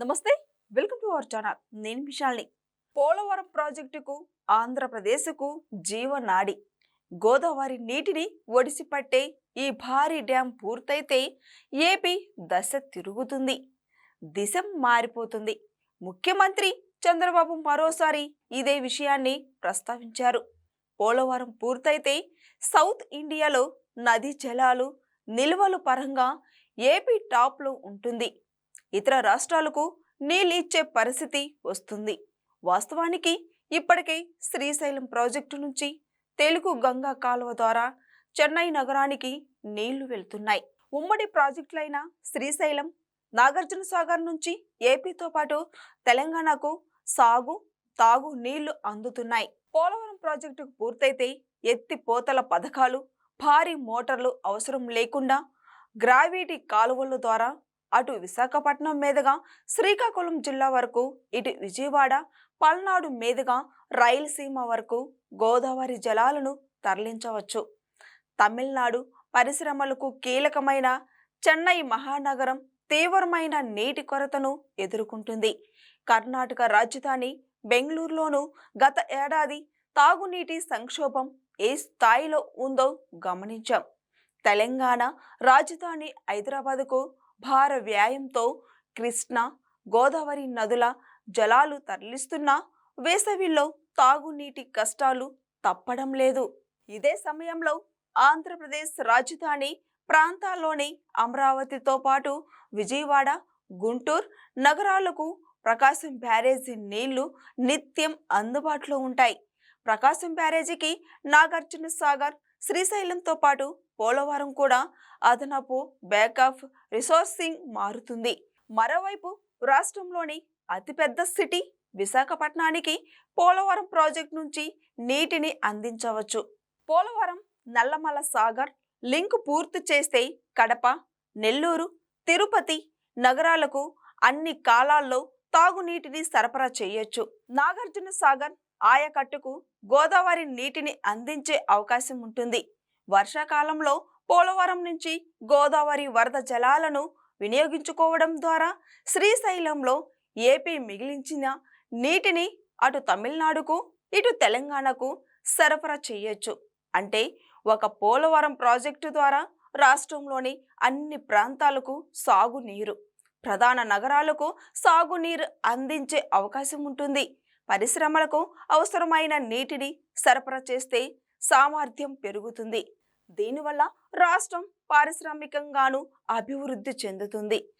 నమస్తే welcome to our channel. నేను విశాల్ని. పోలవరం ప్రాజెక్టుకు ఆంధ్రప్రదేశ్కు జీవనాడి గోదావరి నీటిని ఒడిసిపట్టే ఈ భారీ డ్యాం పూర్తయితే ఏపీ దశ తిరుగుతుంది. దిశ మారిపోతుంది. ముఖ్యమంత్రి చంద్రబాబు మరోసారి ఇదే విషయాన్ని ప్రస్తావించారు. పోలవరం పూర్తయితే సౌత్ ఇండియాలో నదీ జలాలు నిల్వలు పరంగా ఏపీ టాప్లో ఉంటుంది. ఇతర రాష్ట్రాలకు నీళ్ళు ఇచ్చే పరిస్థితి వస్తుంది. వాస్తవానికి ఇప్పటికే శ్రీశైలం ప్రాజెక్టు నుంచి తెలుగు గంగా కాలువ ద్వారా చెన్నై నగరానికి నీళ్ళు వెళ్తున్నాయి. ఉమ్మడి ప్రాజెక్టులైన శ్రీశైలం నాగార్జున సాగర్ నుంచి ఏపీతో పాటు తెలంగాణకు సాగు తాగు నీళ్ళు అందుతున్నాయి. పోలవరం ప్రాజెక్టు పూర్తయితే ఎత్తిపోతల పథకాలు భారీ మోటార్లు అవసరం లేకుండా గ్రావిటీ కాలువల ద్వారా అటు విశాఖపట్నం మీదుగా శ్రీకాకుళం జిల్లా వరకు ఇటు విజయవాడ పల్నాడు మీదుగా రాయలసీమ వరకు గోదావరి జలాలను తరలించవచ్చు. తమిళనాడు పరిశ్రమలకు కీలకమైన చెన్నై మహానగరం తీవ్రమైన నీటి కొరతను ఎదుర్కొంటుంది. కర్ణాటక రాజధాని బెంగళూరులోనూ గత ఏడాది తాగునీటి సంక్షోభం ఏ స్థాయిలో ఉందో గమనించాం. తెలంగాణ రాజధాని హైదరాబాద్కు భార వ్యాయంతో కృష్ణ గోదావరి నదుల జలాలు తరలిస్తున్నా వేసవిలో తాగునీటి కష్టాలు తప్పడం లేదు. ఇదే సమయంలో ఆంధ్రప్రదేశ్ రాజధాని ప్రాంతాల్లోని అమరావతితో పాటు విజయవాడ గుంటూరు నగరాలకు ప్రకాశం బ్యారేజీ నీళ్ళు నిత్యం అందుబాటులో ఉంటాయి. ప్రకాశం బ్యారేజీకి నాగార్జున సాగర్ శ్రీశైలంతో పాటు పోలవరం కూడా అదనపు బ్యాకప్ రిసోర్సింగ్ మారుతుంది. మరోవైపు రాష్ట్రంలోని అతిపెద్ద సిటీ విశాఖపట్నానికి పోలవరం ప్రాజెక్ట్ నుంచి నీటిని అందించవచ్చు. పోలవరం నల్లమల సాగర్ లింక్ పూర్తి చేస్తే కడప నెల్లూరు తిరుపతి నగరాలకు అన్ని కాలాల్లో తాగునీటిని సరఫరా చేయొచ్చు. నాగార్జున సాగర్ ఆయకట్టుకు గోదావరి నీటిని అందించే అవకాశం ఉంటుంది. వర్షాకాలంలో పోలవరం నుంచి గోదావరి వరద జలాలను వినియోగించుకోవడం ద్వారా శ్రీశైలంలో ఏపీ మిగిలించిన నీటిని అటు తమిళనాడుకు ఇటు తెలంగాణకు సరఫరా చేయొచ్చు. అంటే ఒక పోలవరం ప్రాజెక్టు ద్వారా రాష్ట్రంలోని అన్ని ప్రాంతాలకు సాగునీరు ప్రధాన నగరాలకు సాగునీరు అందించే అవకాశం ఉంటుంది. పరిశ్రమలకు అవసరమైన నీటిని సరఫరా చేస్తే సామర్థ్యం పెరుగుతుంది. దీనివల్ల రాష్ట్రం పారిశ్రామికంగాను అభివృద్ధి చెందుతుంది.